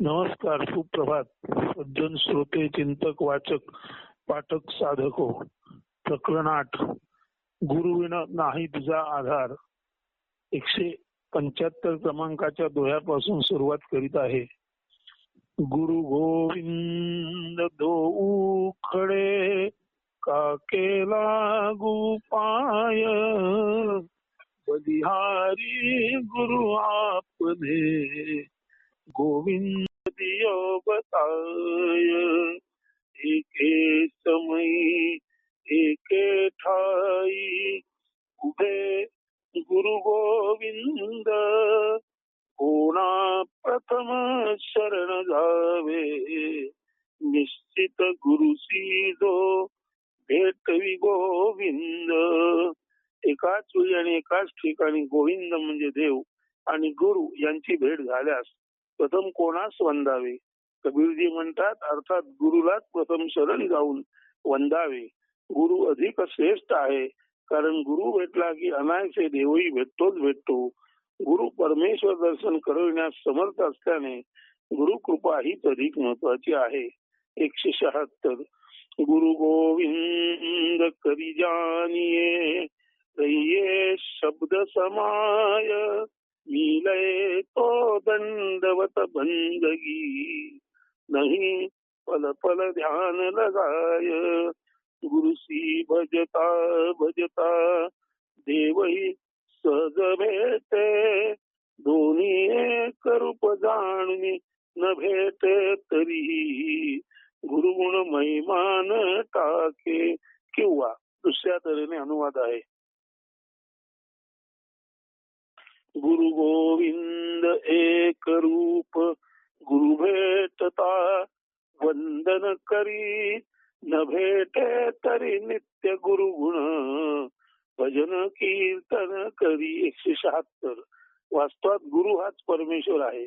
नमस्कार सुप्रभात. सज्जन श्रोते चिंतक वाचक पाठक साधक हो. प्रकरण आठ. गुरुविना नाही तुझा आधार. एकशे पंच्याहत्तर क्रमांकाच्या दोह्यापासून सुरुवात करीत आहे. गुरु गोविंद दो खडे का केला गुपाय. बलिहारी गुरु आपने. गोविंद दियो बताय एके समयी एके ठाई उभे गुरु गोविंद कोणा प्रथम शरण जावे? निश्चित गुरुसी जो भेटवी गोविंद। एकाच वेळी आणि एकाच ठिकाणी गोविंद म्हणजे देव आणि गुरु यांची भेट झाल्यास प्रथम कोणास वंदावे? कबीरजी म्हणतात अर्थात गुरुलाच प्रथम शरण जाऊन वंदावे. गुरु अधिक श्रेष्ठ आहे कारण गुरु भेटला की अनायसे देवही भेटतोच भेटतो. गुरु परमेश्वर दर्शन करविण्यास समर्थ असल्याने गुरु कृपा हीच अधिक महत्वाची आहे. एकशे शहात्तर. गुरु गोविंद करी जानिये रहिये शब्द समाय. विलय तो दंडवत बंदगी नहीं पल पल ध्यान लगाय गुरुसी भजता भजता देवही सहज भेटे दोन्ही एक रूप जाणणी न भेटे तरी गुरुगुण महिमान टाके किंवा दुसऱ्या तऱ्हेने अनुवाद आहे गुरु गोविंद एक रूप गुरु भेटता वंदन करी न भेटे तरी नित्य गुरु गुण भजन कीर्तन करी एकशे शहात्तर. वास्तवात गुरु हाच परमेश्वर आहे.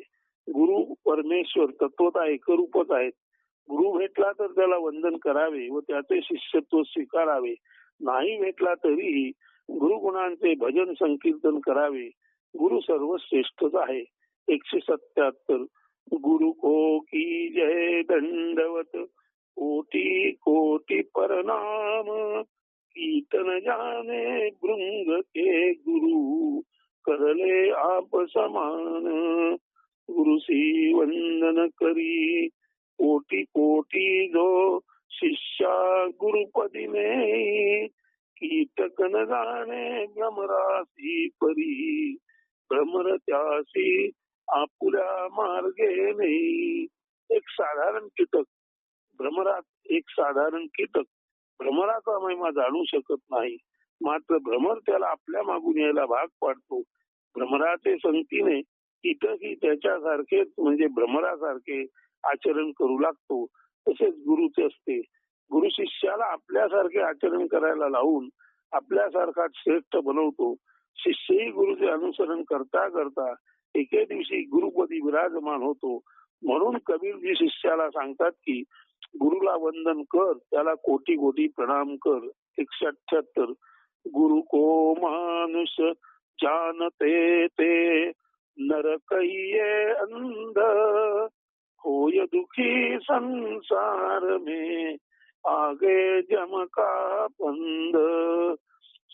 गुरु परमेश्वर तत्वता एकरूपच आहेत. गुरु भेटला तर त्याला वंदन करावे व त्याचे शिष्यत्व स्वीकारावे. नाही भेटला तरीही गुरुगुणांचे भजन संकीर्तन करावे. गुरु सर्वश्रेष्ठच आहे एकशे सत्याहत्तर गुरु को की जय दंडवत। कोटी कोटी परनाम। कीर्तन जाने भृंग के गुरु। करले आप समान। गुरुसी वंदन करी। कोटी कोटी जो शिष्या गुरुपदी में। कीटक न जाणे भ्रमरासी परी। भ्रमरत्यासी आपुल्या मार्गे नाही. एक साधारण कीटक. भ्रमरात एक साधारण कीटक. भ्रमराचा महिमा जाणू शकत नाही. मात्र भ्रमर त्याला आपल्या मागून यायला भाग पाडतो. भ्रमराचे संगतीने कीटकही त्याच्यासारखेच म्हणजे भ्रमरासारखे आचरण करू लागतो. तसेच गुरुचे असते. गुरु शिष्याला आपल्यासारखे आचरण करायला लावून आपल्यासारखा श्रेष्ठ बनवतो. शिष्यही गुरुचे अनुसरण करता करता एके दिवशी गुरुपदी विराजमान होतो. म्हणून कबीरजी शिष्याला सांगतात की गुरुला वंदन कर त्याला कोटी कोटी प्रणाम कर. एकशे अठ्याहत्तर गुरु को मानुष जानते ते नरकये अंध होय दुखी संसार में आगे जम का बंद.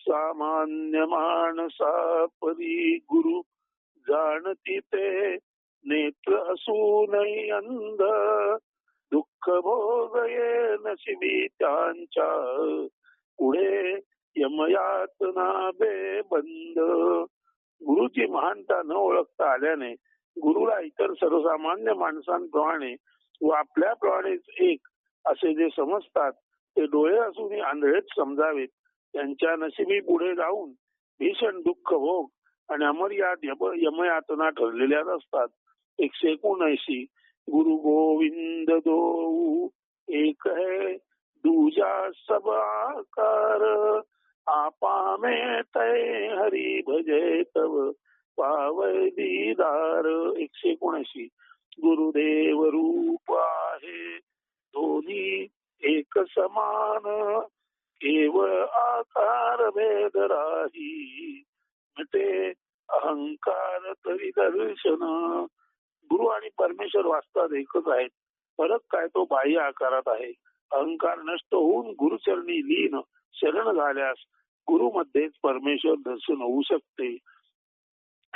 सामान्य माणसा परी गुरु जाणती ते नेत्र असूनही अंध दुःख भोगये नशिबी त्यांच्या पुढे यमयातना बेबंद गुरुची महानता न ओळखता आल्याने गुरुला इतर सर्वसामान्य माणसांप्रमाणे व आपल्याप्रमाणेच एक असे जे समजतात ते डोळे असूनही आंधळेच समजावेत. त्यांच्या नशिबी पुढे जाऊन भीषण दुःख भोग आणि अमर्याद यमयातना ठरलेल्या असतात. एकशे एकोणऐंशी. गुरु गोविंद दो एक है दूजा सब आकार आपा में तय हरी भजे तव पावय दीदार. एकशे एकोणऐंशी. गुरुदेव रूप आहे दोन्ही एक समान. केवळ आकार भेद राही. मिटे अहंकार तरी दर्शन. गुरु आणि परमेश्वर वास्तवात एकच आहेत. फरक काय तो बाह्य आकारात आहे. अहंकार नष्ट होऊन गुरुचरणी लीन शरण झाल्यास गुरु मध्येच परमेश्वर दर्शन होऊ शकते.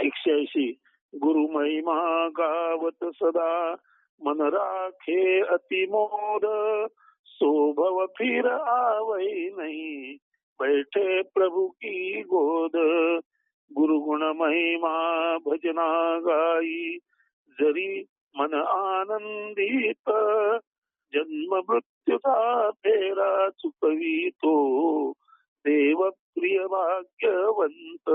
एकशे ऐंशी गुरु महिमा गावत सदा. मन राखे अतिमोद. शोभव फिर आवई नहीं। बैठे प्रभु की गोद। गुरुगुण महिमा भजना गाई। जरी मन आनंदित। जन्म मृत्यूचा फेरा चुकवितो देव प्रिय भाग्यवंत।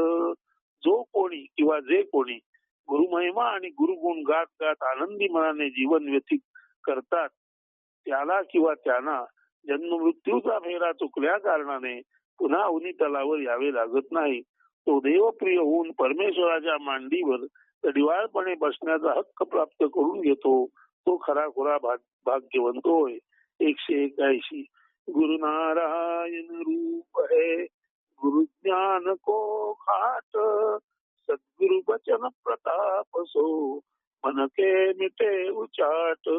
जो कोणी किंवा जे कोणी गुरुमहिमा आणि गुरुगुण गात गात आनंदी मनाने जीवन व्यतीत करतात त्याला किंवा त्यांना जन्म मृत्यूचा फेरा चुकल्या कारणाने पुन्हा उनी तलावर यावे लागत नाही. तो देवप्रिय होऊन परमेश्वराच्या मांडीवर दिवाळपणे बसण्याचा हक्क प्राप्त करून घेतो तो खरा खुरा भाग्यवंत होय. एकशे एक्याऐंशी. गुरु नारायण रूप है गुरु ज्ञान को खाट सद्गुरु वचन प्रताप सो मन के मिटे उचाट.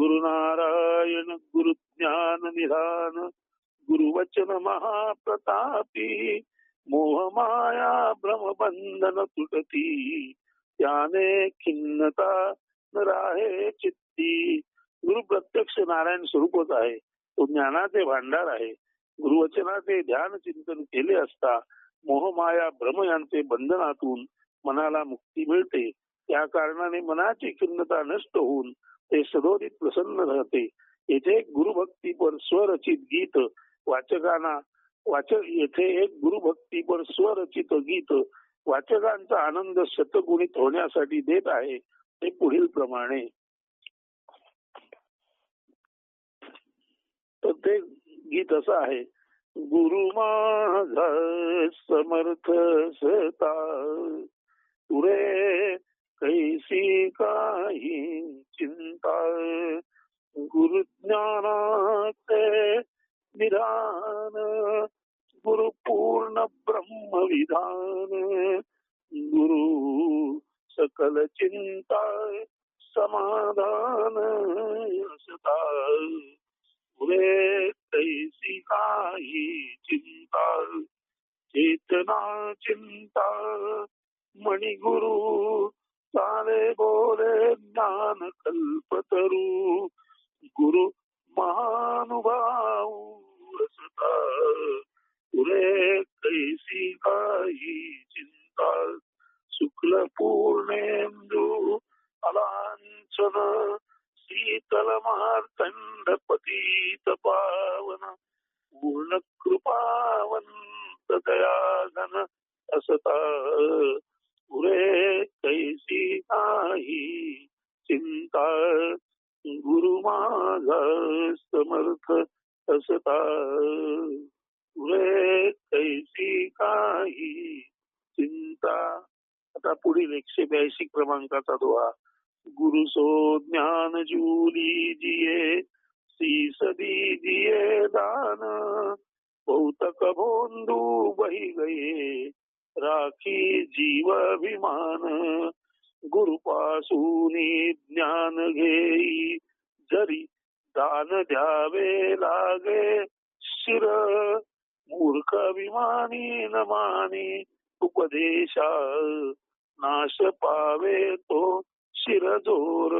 गुरु नारायण गुरु ज्ञान निधान गुरु महाप्रतापी मोह माया तुटती त्याने खिन्नता न राहे चित्ती. गुरु प्रत्यक्ष नारायण स्वरूपच आहे. तो ज्ञानाचे भांडार आहे. गुरुवचनाचे ध्यान चिंतन केले असता मोहमाया भ्रम यांचे बंधनातून मनाला मुक्ती मिळते. त्या कारणाने मनाची खिन्नता नष्ट होऊन ते सदोदित प्रसन्न राहते. येथे गुरुभक्तीपर स्वरचित गीत वाचकांना वाचक येथे एक गुरुभक्तीपर स्वरचित गीत वाचकांचा आनंद शतगुणित होण्यासाठी देत आहे ते पुढील प्रमाणे. तर ते गीत असं आहे. गुरु माझा समर्थ सता. तुरे कैसी काही चिंता? गुरु ज्ञानाचे निधान गुरु पूर्ण ब्रह्म विधान। गुरु सकल चिंता समाधान असता पुरे कैसी काही चिंता? चेतना चिंता मणिगुरु गुरु चाले बोले ज्ञान कल्पतरू गुरु महानुभाव रसता। पुरे कैसी काही चिंता। शुक्ल पूर्णेंदू अलांचन। शीतल मार्तंड पतीत पावन पूर्ण कृपावंत दयाघन असता। पुरे कैसी नाही. चिंता गुरु माझा समर्थ असता. पुरे कैसी काही चिंता. आता पुढील एकशे ब्याऐंशी क्रमांकाचा दोहा गुरु सो ज्ञान जुली जिये सी सदी जिये दान. भौतक भोंदू बही गये. राखी जीव अभिमान गुरुपासूनी ज्ञान घेई जरी दान द्यावे लागे शिर मूर्ख अभिमानी न मानी उपदेशा नाश पावे तो शिरजोर.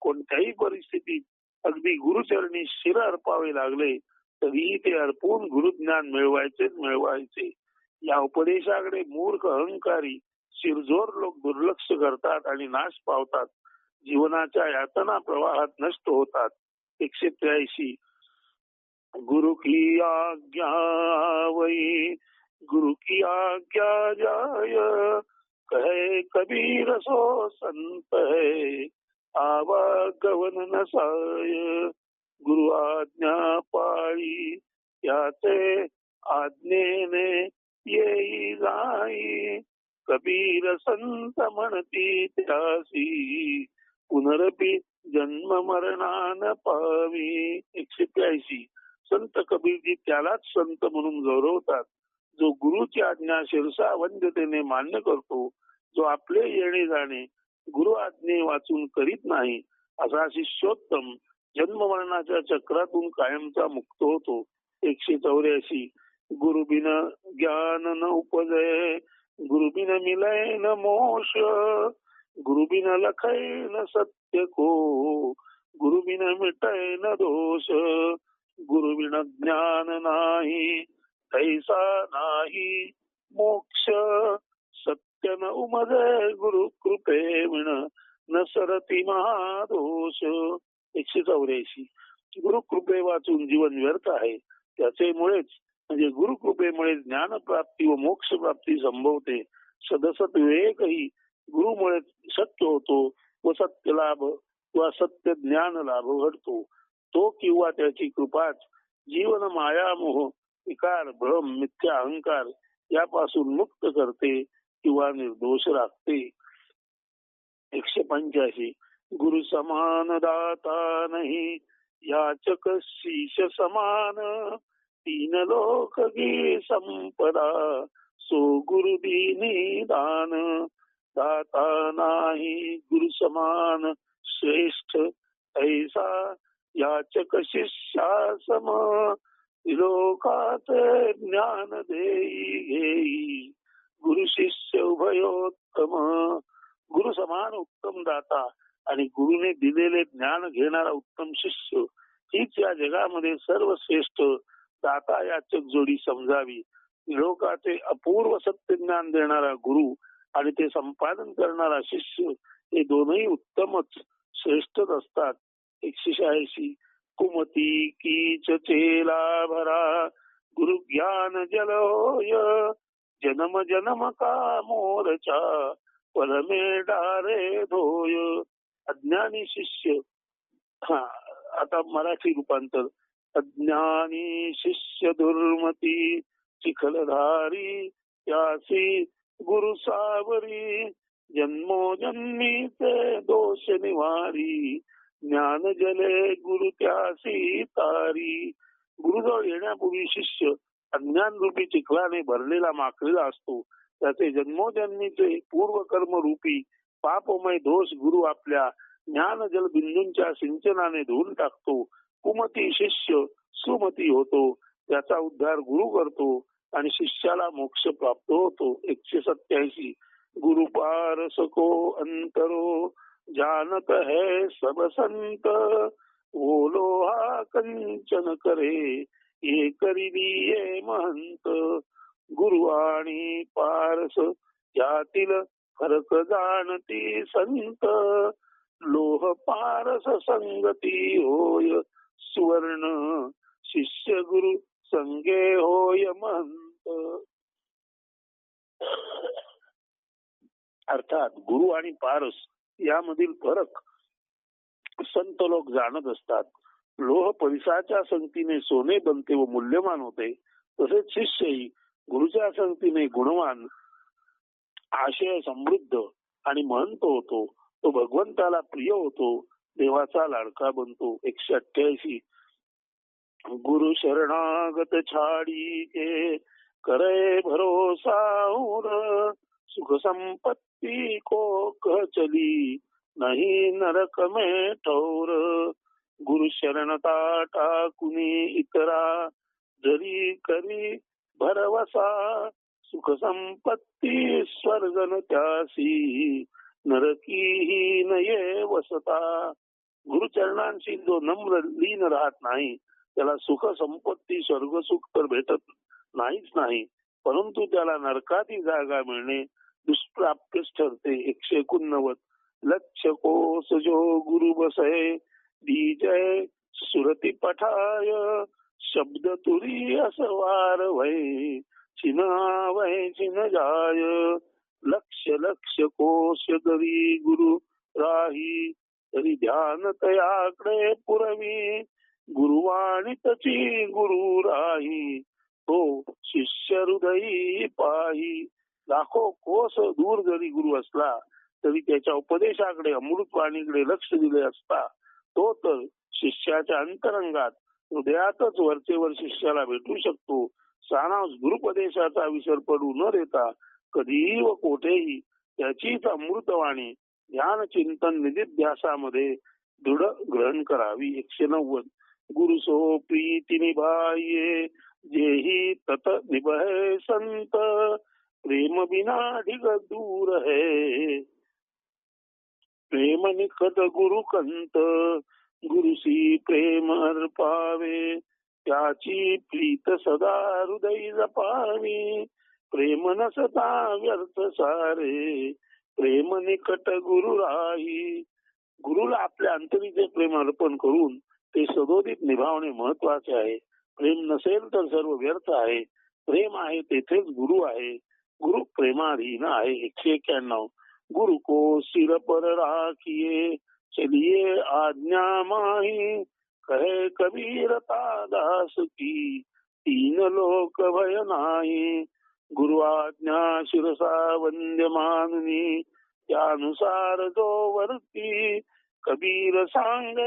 कोणत्याही परिस्थितीत अगदी गुरुचरणी शिर अर्पावे लागले तरीही ते अर्पून गुरुज्ञान मिळवायचेच मिळवायचे. या उपदेशाकडे मूर्ख अहंकारी शिरजोर लोक दुर्लक्ष करतात आणि नाश पावतात. जीवनाच्या यातना प्रवाहात नष्ट होतात. एकशे त्र्याऐंशी. गुरु की आज्ञा वै गुरु की आज्ञा जाय. कहे कबीर सो संत है आवागवन नसाय गुरु आज्ञा पाळी याचे आज्ञेने येई जाई कबीर संत म्हणती त्यासी. पुनरपी जन्म मरणान पावी. एकशे त्र्याऐंशी संत कबीरजी त्यालाच संत म्हणून गौरवतात. जो गुरुची आज्ञा शिरसा वंद्यतेने मान्य करतो जो आपले येणे जाणे गुरु आज्ञे वाचून करीत नाही असा शिष्योत्तम जन्ममरणाच्या चक्रातून कायमचा मुक्त होतो. एकशे चौऱ्याऐंशी. गुरु बिन ज्ञान न उपजय गुरु बिन मिलय न मोश गुरुबिन लखय न सत्य को गुरु बिन मिटय न दोष गुरु बिन ज्ञान नाही तैसा नाही मोक्ष. सत्य न उमजय गुरु कृपे विण न सरती महादोष. एकशे चौऱ्याऐंशी. गुरु कृपे वाचून जीवन व्यर्थ आहे. त्याचे मुळेच म्हणजे गुरुकृपेमुळे ज्ञान प्राप्ती व मोक्ष प्राप्ती संभवते. सदसत विवेकही गुरुमुळे सत्य होतो व सत्य लाभ किंवा सत्य ज्ञान लाभ घडतो. तो किंवा त्याची कृपाच जीवन मायामोह विकार भ्रम मिथ्या अहंकार यापासून मुक्त करते किंवा निर्दोष राखते. एकशे पंच्याऐंशी. गुरु समान दाता नाही याचक शीश समान. तीन लोक गी संपदा सो गुरु दिनी दान. दाता नाही गुरु समान श्रेष्ठ ऐसा याचक शिष्या सम. लोकात ज्ञान देई घेई. गुरु शिष्य उभयोत्तम. गुरु समान उत्तम दाता आणि गुरुने दिलेले ज्ञान घेणारा उत्तम शिष्य. हीच या जगामध्ये सर्वश्रेष्ठ दाता याचक जोडी समजावी. लोकाचे अपूर्व सत्य ज्ञान देणारा गुरु आणि ते संपादन करणारा शिष्य हे दोनही उत्तमच श्रेष्ठच असतात. एकशे शहाऐंशी कुमती कीच चेला भरा गुरु ज्ञान जल होय जन्म जन्म का मोरचा परमे डारे धोय. अज्ञानी शिष्य हा आता मराठी रूपांतर. अज्ञानी शिष्य दुर्मती चिखलधारी यासी गुरु सावरी जन्मोजन्मीचे दोष निवारी ज्ञान जले गुरु त्यासी तारी. गुरुजवळ येण्यापूर्वी शिष्य अज्ञान रूपी चिखलाने भरलेला माखलेला असतो. त्याचे जन्मोजन्मीचे पूर्वकर्म रूपी पापमय दोष गुरु आपल्या ज्ञान जल बिंदूंच्या सिंचनाने धुवून टाकतो. कुमती शिष्य सुमती होतो. त्याचा उद्धार गुरु करतो आणि शिष्याला मोक्ष प्राप्त होतो. एकशे सत्याऐंशी. गुरु पारसको अंतरो. जानत है सब संत. ओलो हा कंचन करे. ये करी दिये महंत. गुरु आणि पारस. यातील फरक जाणती संत. लोह पारस संगती होय. सुवर्ण शिष्य गुरु संगे होय महंत. अर्थात गुरु आणि पारस यामधील फरक संत लोक जाणत असतात. लोह परिसाच्या संगतीने सोने बनते व मूल्यवान होते. तसेच शिष्यही गुरुच्या संगतीने गुणवान आशय समृद्ध आणि महंत होतो. तो भगवंताला प्रिय होतो. देवाचा लाडका बनतो. एकशे अठ्ठ्याऐंशी. गुरु शरणागत छाडी के करे भरोसा सुख संपत्ती को चली नाही नरक मे ठौर. गुरु शरणता टाकुनी इतरा जरी करी भरवसा. सुख संपत्ती स्वर्गन त्यासी. नरकी ही नये वसता. गुरुचरणांशी जो नम्र लीन राहत नाही. त्याला सुख संपत्ती स्वर्ग सुख तर भेटत नाहीच नाही. परंतु त्याला नरकाती जागा मिळणे दुष्प्राप्यच ठरते. एकशे एकोणनव्वद. लक्ष कोस जो गुरु बसय दीजय सुरती पठाय. शब्द तुरी असवार वय चिन वय चिन जाय लक्ष लक्ष कोश तरी गुरु राही. तरी ध्यान तयाकडे पुरवी. गुरुवाणी तची गुरु राही. तो शिष्य हृदयी पाही. लाखो कोस दूर जरी गुरु असला तरी त्याच्या उपदेशाकडे अमृतवाणीकडे लक्ष दिले असता तो तर शिष्याच्या अंतरंगात हृदयातच वरचेवर शिष्याला भेटू शकतो. सारांश गुरुपदेशाचा विसर पडू न देता कधीही व कोठेही त्याचीच अमृतवाणी ध्यान चिंतन निधीध्यासामध्ये दृढ ग्रहण करावी. एकशे नव्वद. गुरु सो प्रीती निभाये. जेही तत निभय संत. प्रेम बिना ढिग दूर है. प्रेम निकट गुरु कंत. गुरुसी प्रेम अर्पावे. त्याची प्रीत सदा हृदय जपावी. प्रेम नसता व्यर्थ सारे. प्रेम निकट गुरु राही गुरुला आपल्या अंतरीचे प्रेम अर्पण करून ते सदोदित निभावणे महत्त्वाचे आहे. प्रेम नसेल तर सर्व व्यर्थ आहे. प्रेम आहे तेथेच गुरु आहे. गुरु प्रेमाधीन आहे एकशे एक्क्याण्णव. गुरु को सिर पर राखिये चलिये आज्ञा माही. कहे कबीरता दास की. तीन लोक भय नाही. गुरु शिरसा वंद्य माननी त्यानुसार जो वर्ती कबीर सांग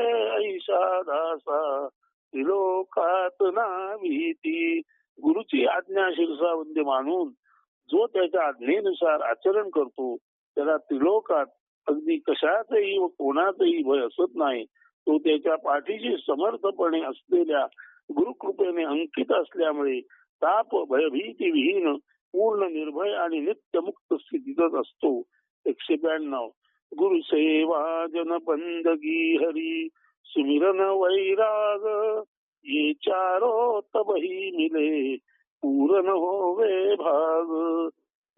ऐशा दासा त्रिलोकात ना भीती गुरुची आज्ञा शिरसा वंद्य मानून जो त्याच्या आज्ञेनुसार आचरण करतो त्याला त्रिलोकात अगदी कशाचही व कोणाचंही भय असत नाही. तो त्याच्या पाठीशी समर्थपणे असलेल्या गुरुकृपेने अंकित असल्यामुळे ताप भयभीती विहीन पूर्ण निर्भय आणि नित्यमुक्त स्थितीतच असतो. एकशे ब्याण्णव. गुरु सेवा जन बंदगी हरी. सुमिरन वैराग. ये चारो तबही मिले. पूरन होवे भाग.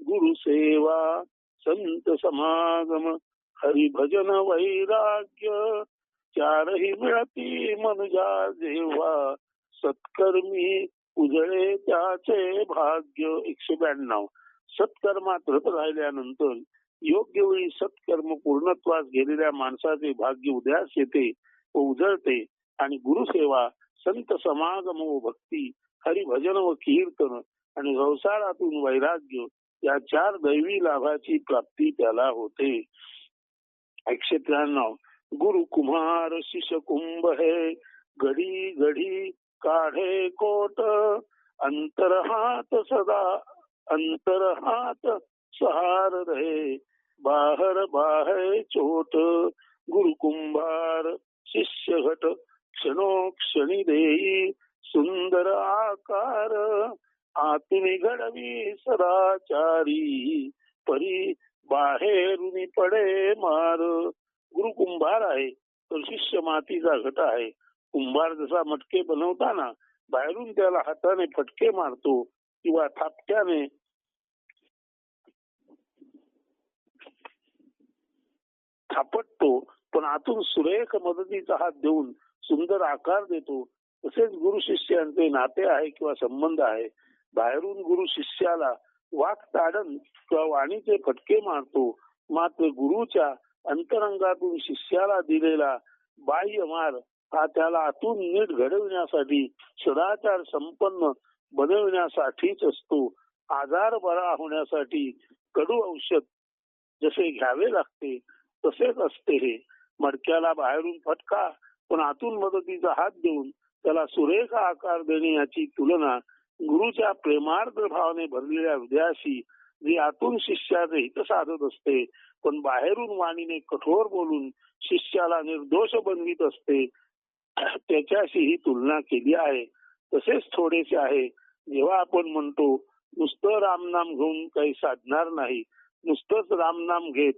गुरु सेवा संत समागम. हरि भजन वैराग्य. चारही मिळती मनुजा जेव्हा सत्कर्मी उजळे त्याचे भाग्य एकशे ब्याण्णव. सत्कर्मात रत राहिल्यानंतर योग्य वेळी सत्कर्म पूर्णत्वास गेलेल्या माणसाचे भाग्य उदयास येते व उजळते आणि गुरुसेवा संत समागम व भक्ती हरिभजन व कीर्तन आणि संसारातून वैराग्य या चार दैवी लाभाची प्राप्ती त्याला होते. एकशे त्र्याण्णव. गुरु कुमार शिष कुंभ हे घडी घडी काढे कोट. अंतरहात सदा अंतरहात सहार रहे. बाहर बाहे चोट गुरु कुंभार शिष्य घट क्षणोक्षणी देई. सुंदर आकार आतून घडवी सदाचारी. परी बाहेरून पडे मार. गुरु कुंभार आहे तर शिष्य मातीचा घट आहे. कुंभार जसा मटके बनवताना बाहेरून त्याला हाताने फटके मारतो किंवा थापट्याने थापटतो पण आतून सुरेख मदतीचा हात देऊन सुंदर आकार देतो. तसेच गुरु शिष्यांचे नाते आहे किंवा संबंध आहे. बाहेरून गुरु शिष्याला वाक ताडन किंवा वाणीचे फटके मारतो. मात्र गुरुच्या अंतरंगातून शिष्याला दिलेला बाह्य मार हा त्याला आतून नीट घडविण्यासाठी सदाचार संपन्न बनविण्यासाठीच असतो. आजार बरा होण्यासाठी कडू औषध जसे घ्यावे लागते तसेच असते हे. मडक्याला बाहेरून फटका पण आतून मदतीचा हात देऊन त्याला सुरेख आकार देणे याची तुलना गुरुच्या प्रेमार्थ भावाने भरलेल्या हृदयाशी जी आतून शिष्याचे हित साधत असते पण बाहेरून वाणीने कठोर बोलून शिष्याला निर्दोष बनवित असते त्याच्याशी ही तुलना केली आहे. तसेच थोडेसे आहे. जेव्हा आपण म्हणतो नुसतं रामनाम घेऊन काही साधणार नाही नुसतंच रामनाम घेत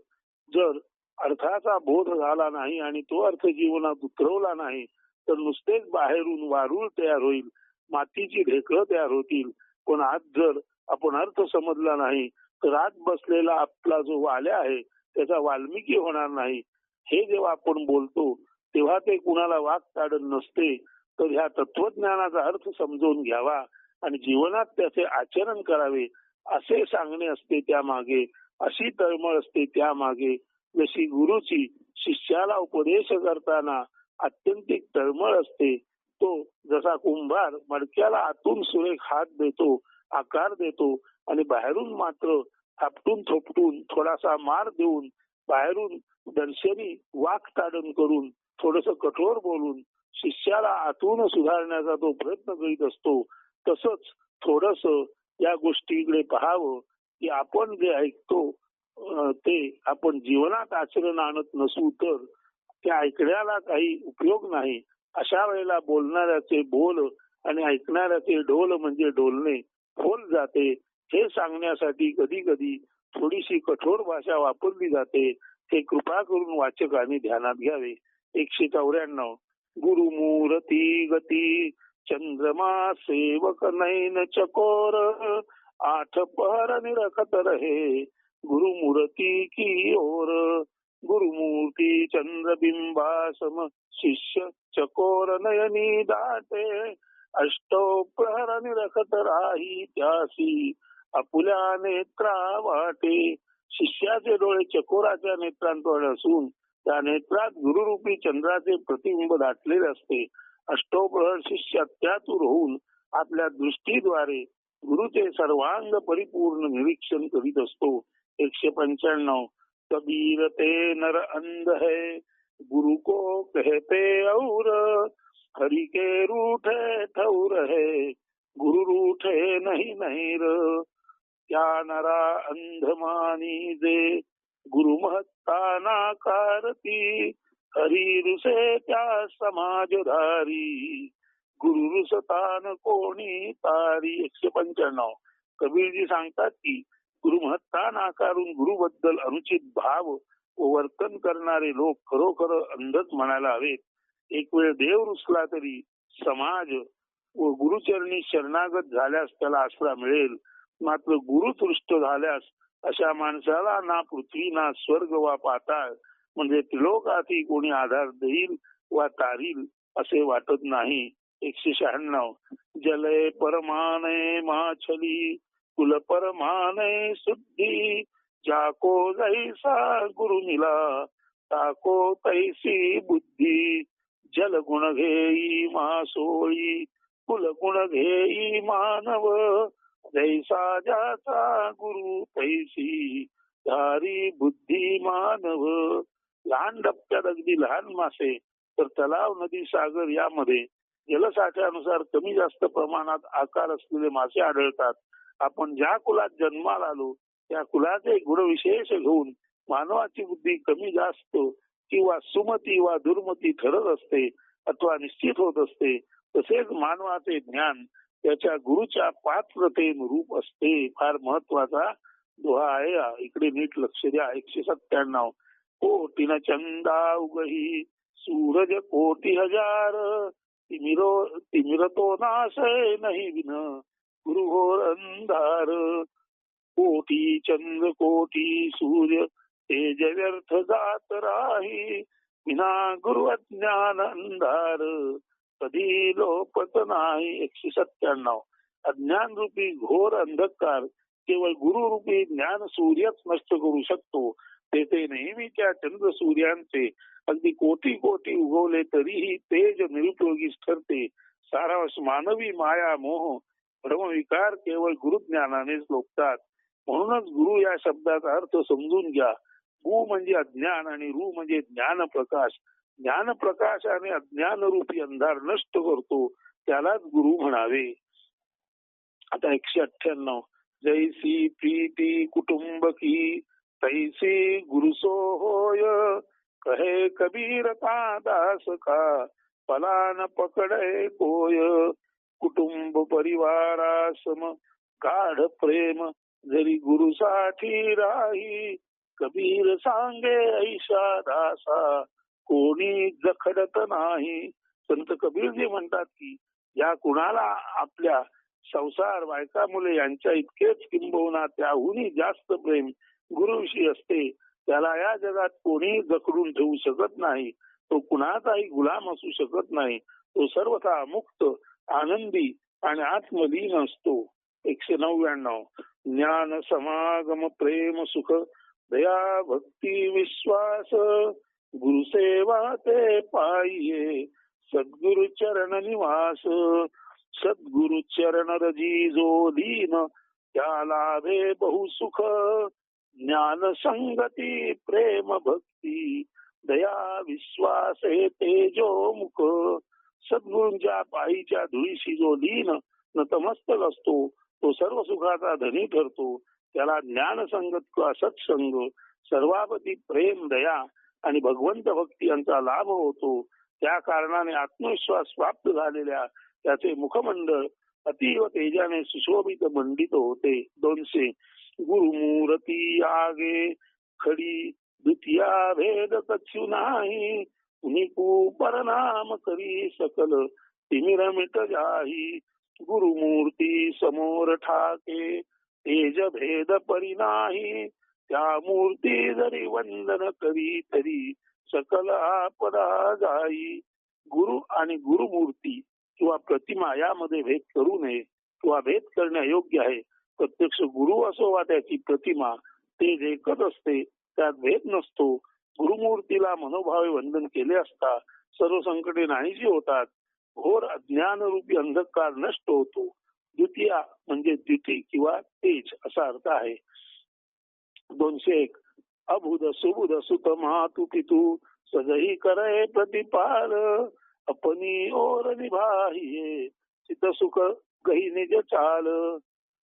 जर अर्थाचा बोध झाला नाही आणि तो अर्थ जीवनात उतरवला नाही तर नुसतेच बाहेरून वारूळ तयार होईल मातीची ढेकळं तयार होतील. पण आज जर आपण अर्थ समजला नाही तर आत बसलेला आपला जो वाल्या आहे त्याचा वाल्मिकी होणार नाही. हे जेव्हा आपण बोलतो तेव्हा ते कुणाला वाद ताडण नसते तर ह्या तत्वज्ञानाचा अर्थ समजून घ्यावा आणि जीवनात त्याचे आचरण करावे असे सांगणे असते त्यामागे अशी तळमळ असते त्यामागे. जशी गुरुची शिष्याला उपदेश करताना अत्यंतिक तळमळ असते तो जसा कुंभार मडक्याला आतून सुरेख हात देतो आकार देतो आणि बाहेरून मात्र थापटून थोपटून थोडासा मार देऊन बाहेरून दर्शनी वाक ताडण करून थोडस कठोर बोलून शिष्याला आतून सुधारण्याचा तो प्रयत्न करीत असतो तसंच थोडस या गोष्टीकडे पाहावं की आपण जे ऐकतो ते आपण जीवनात आचरण आणत नसू तर त्या ऐकण्याला काही उपयोग नाही. अशा वेळेला बोलणाऱ्याचे बोल आणि ऐकणाऱ्याचे ढोल म्हणजे डोलणे खोल जाते. हे सांगण्यासाठी कधी कधी थोडीशी कठोर भाषा वापरली जाते. हे कृपा करून वाचकांनी ध्यानात घ्यावे. एकशे चौऱ्याण्णव. गुरुमूरती गती. चंद्रमा सेवक नैन चकोर. आठ पहर निरखत रहे. गुरुमूर्ती की ओर. गुरुमूर्ती चंद्रबिंबासम शिष्य चकोर नयनी दाटे. अष्टो प्रहर निरखत राही त्यासी आपुल्या नेत्रा वाटे शिष्याचे डोळे चकोराच्या नेत्रांतोड असून त्या नेत्रात गुरुरूपी चंद्राचे प्रतिबिंब दाटलेले असते. अष्टोप्रहर शिष्य त्यातूर होऊन आपल्या दृष्टीद्वारे गुरुचे सर्वांग परिपूर्ण निरीक्षण करीत असतो. एकशे पंच्याण्णव. कबीर ते नर अंध है गुरु को कहते और हरि के रूठे ठौर है गुरु रूठे नहीं नहीं र। त्या नरा अंधमानी जे गुरु महत्ता नाकारती हरी रुसे त्या समाजधारी. गुरु रुसतान कोणी तारी. एकशे पंच्याण्णव. कबीरजी सांगतात की गुरुमहत्ता नाकारून गुरुबद्दल अनुचित भाव व वर्तन करणारे लोक खरोखर अंधच म्हणायला हवेत. एक वेळ देव रुसला तरी समाज व गुरुचरणी शरणागत झाल्यास त्याला आसरा मिळेल. मात्र गुरुतृष्ट झाल्यास अशा माणसाला ना पृथ्वी ना स्वर्ग वा पाताळ म्हणजे त्रिलोकाती कोणी आधार देईल वा तारील असे वाटत नाही. एकशे शहाण्णव. जलय परमाने माछली कुल परमाने शुद्धी. जाको जैसा गुरु मिला ताको तैसी बुद्धी. जल गुण घेई महासोळी कुल गुण घेई मानव. जैसा जाचा गुरु तैसी धारी बुद्धी मानव. लहान डबक्यात अगदी लहान मासे तर तलाव नदी सागर यामध्ये जलसाठ्यानुसार कमी जास्त प्रमाणात आकार असलेले मासे आढळतात. आपण ज्या कुलात जन्माला आलो त्या कुलाचे गुणविशेष घेऊन मानवाची बुद्धी कमी जास्त किंवा सुमती वा दुर्मती ठरत असते अथवा निश्चित होत असते तसेच मानवाचे ज्ञान त्याच्या गुरुच्या पात्रतेन रूप असते. फार महत्त्वाचा दोहा आहे. इकडे नीट लक्ष द्या. एकशे सत्त्याण्णव. कोटीन चंदा उगही. सूरज कोटी हजार. तिमिरो तिमिरतो नाशय नाही विन. गुरु घोर अंधार. कोटी चंद्र कोटी सूर्य. तेज व्यर्थ जात राही. विना गुरु अज्ञान अंधार. कधी लोपत नाही. एकशे सत्त्याण्णव. अज्ञान रूपी घोर अंधकार केवळ गुरु रूपी ज्ञान सूर्यच नष्ट करू शकतो. तेथे नेहमीच्या चंद्र सूर्यांचे अगदी कोटी कोटी उगवले तरीही तेज निरुपयोगीच ठरते. सारांश मानवी माया मोह भ्रमविकार केवळ गुरुज्ञानानेच लोकतात म्हणूनच गुरु या शब्दाचा अर्थ समजून घ्या. गु म्हणजे अज्ञान आणि रू म्हणजे ज्ञान प्रकाश ज्ञान प्रकाशाने अज्ञान रूपी अंधार नष्ट करतो त्यालाच गुरु म्हणावे. आता एकशे अठ्ठ्याण्णव. जैसी प्रीती कुटुंब की तैसी गुरुसो होय. कहे कबीर का दास का पलान पकडे कोय. कुटुंब परिवारासम गाढ प्रेम जरी गुरुसाठी राही कबीर सांगे ऐशा दासा. कोणी जखडत नाही. संत कबीरजी म्हणतात की या कुणाला आपल्या संसार बायका मुले यांच्या इतकेच किंबहुना त्याहूनही जास्त प्रेम गुरुविषयी असते त्याला या जगात कोणी जखडून ठेवू शकत नाही. तो कुणाचाही गुलाम असू शकत नाही. तो सर्वथा मुक्त आनंदी आणि आत्मलीन असतो. एकशे नव्याण्णव. ज्ञान समागम प्रेम सुख दया भक्ती विश्वास गुरुसेवा ते पाहिये सद्गुरु चरण निवास सद्गुरु चरण रजी जो लीन त्या लाभे बहुसुख ज्ञान संगती प्रेम भक्ती दया विश्वास हे तेजो मुख. सद्गुरूंच्या पायीच्या धुळीशी जो लीन नतमस्तक असतो तो सर्व सुखाचा धनी ठरतो. त्याला ज्ञान संगत किंवा सत्संग सर्वापती प्रेम दया आणि भगवंत भक्ती यांचा लाभ होतो. त्या कारणाने आत्मविश्वास प्राप्त झालेल्या त्याचे मुखमंडळ अतीव तेजाने सुशोभित मंडित होते. दोनशे गुरुमूर्ती आगे खडी द्वितीया भेद कछु नाही. निकू परनाम करी सकल तिमिर मिट जाही. गुरुमूर्ती समोर ठाके तेज भेद परिनाही त्या मूर्ती जरी वंदन करी तरी सकल आपदा जाई. गुरु आणि गुरुमूर्ती किंवा प्रतिमा यामध्ये भेद करू नये किंवा भेद करणे योग्य आहे. प्रत्यक्ष गुरु असो वा त्याची प्रतिमा ते एकच असते त्यात भेद नसतो. गुरुमूर्तीला मनोभावे वंदन केले असता सर्व संकटे नाहीशी होतात. घोर अज्ञान रूपी अंधकार नष्ट होतो. द्वितीया म्हणजे द्विती किंवा तेज असा अर्थ आहे. दोनशे एक अबुध सुबुध सुत महातू पितू सजही करे प्रतिपाल. अपनी ओर निभाहिये चित सुख गही निज चाल.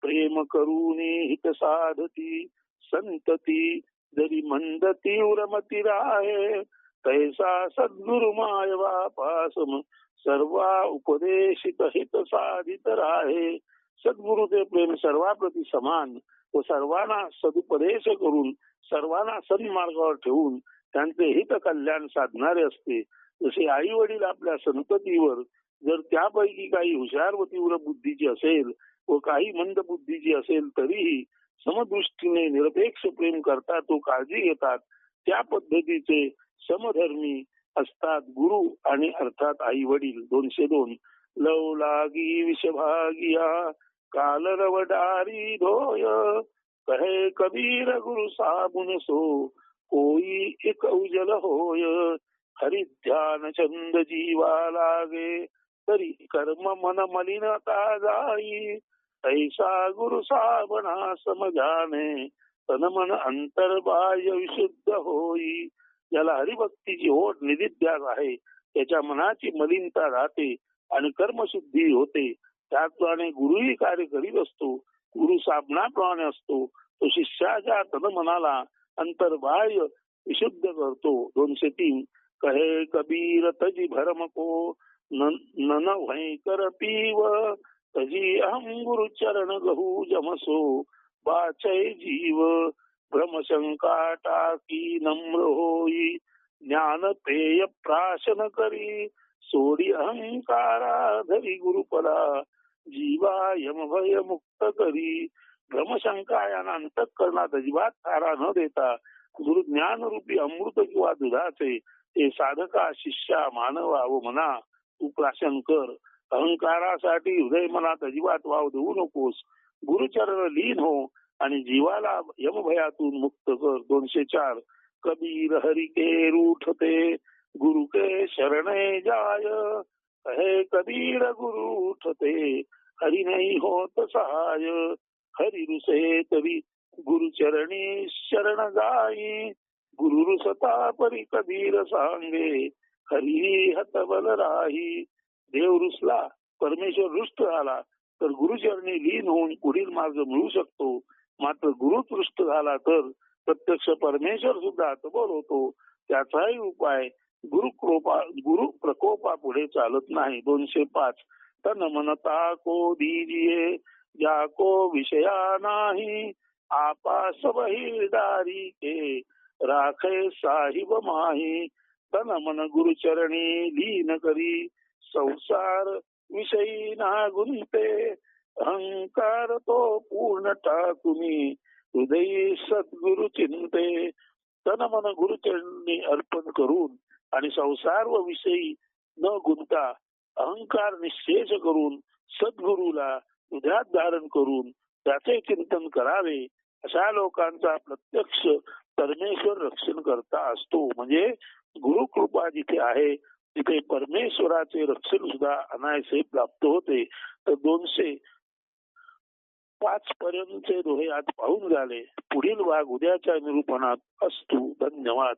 प्रेम करूनी हित साधती संतती जरी मंद तीव्र मती राहे तैसा सद्गुरु माय वापासम सर्वा उपदेशित हित साधित राहे. सद्गुरु ते प्रेम सर्वाप्रती समान व सर्वांना सदुपदेश करून सर्वांना सन्मार्गावर ठेवून त्यांचे हित कल्याण साधणारे असते. जसे आई वडील आपल्या संततीवर जर त्यापैकी काही हुशार व तीव्र बुद्धीची असेल व काही मंद बुद्धीची असेल तरीही समदृष्टीने निरपेक्ष प्रेम करतात तो काळजी घेतात. त्या पद्धतीचे समधर्मी असतात गुरु आणि अर्थात आई वडील दोनशे दोन. लव लागी विषभागिया काल रवडारी धोय कहे कबीर गुरु साबुन सो कोई एक उजल होय. हरि ध्यान चंद जीवा लागे तरी कर्म मन मलिनता जाई. ऐसा गुरु साबणा समजाने तन मन अंतर्बाह्य विशुद्ध होई. ज्याला हरिभक्तीची ओढ निधिध्यास आहे त्याच्या मनाची मलिनता राहते आणि कर्मशुद्धी होते. त्याचप्रमाणे गुरुही कार्य करीत असतो. गुरु साबणाप्रमाणे असतो. तो शिष्याच्या तन मनाला अंतर्बाह्य विशुद्ध करतो. दोनशे तीन. कहे कबीर तजी भरम को नन कर पीव. तजी अहम गुरु चरण गहू जमसो. बाचय जीव. भ्रमशंका टाकी नम्र होई. ज्ञान पेय प्राशन करी. सोडी अहंकारा धरी गुरुपदा जीवा यम भय मुक्त करी। भ्रमशंका यांना अंतकरणात अजिबात थारा न देता। गुरु ज्ञान रूपी अमृत किंवा दुधाचे ते साधका शिष्या मानवा व मना तू प्राशन कर। अहंकारासाठी हृदय मनात अजिबात वाव देऊ नकोस। गुरुचरण लीन हो आणि जीवाला यमभयातून मुक्त कर। दोनशे चार कबीर हरिके रूठते गुरु के शरणे जाय। कहे कबीर गुरु उठते हरि नाही होत सहाय। हरि रुसे तरी गुरु चरणी शरण जाई। गुरु रुसता परी कबीर सांगे हरी हतबल राही। देव रुसला परमेश्वर रुष्ट झाला तर गुरुचरणी लीन होऊन पुढील मार्ग मिळू शकतो। मात्र गुरु तृष्ट झाला तर प्रत्यक्ष परमेश्वर सुद्धा हतबल होतो। त्याचाही उपाय गुरुकृपा गुरु प्रकोपा पुढे चालत नाही. दोनशे पाच. तन मनता को धीरिये या को विषया नाही. आपा सबहिदारी के. राखे साहिब माही. तन मन गुरुचरणी लीन करी. संसार विषयी ना गुंते अहंकार तो पूर्ण टाकुनी हृदयी सद्गुरु चिंते. तन मन गुरुचरणी अर्पण करून आणि संसार व विषयी न गुंता अहंकार निश्चेष करून सद्गुरूला हृदयात धारण करून त्याचे चिंतन करावे अशा लोकांचा प्रत्यक्ष परमेश्वर रक्षण करता असतो. म्हणजे गुरुकृपा जिथे आहे तिथे परमेश्वराचे रक्षण सुद्धा अनायसे प्राप्त होते. तर दोनशे पाच पर्यंतचे दोहे आज पाहून झाले. पुढील भाग उद्याच्या निरूपणात असतो. धन्यवाद.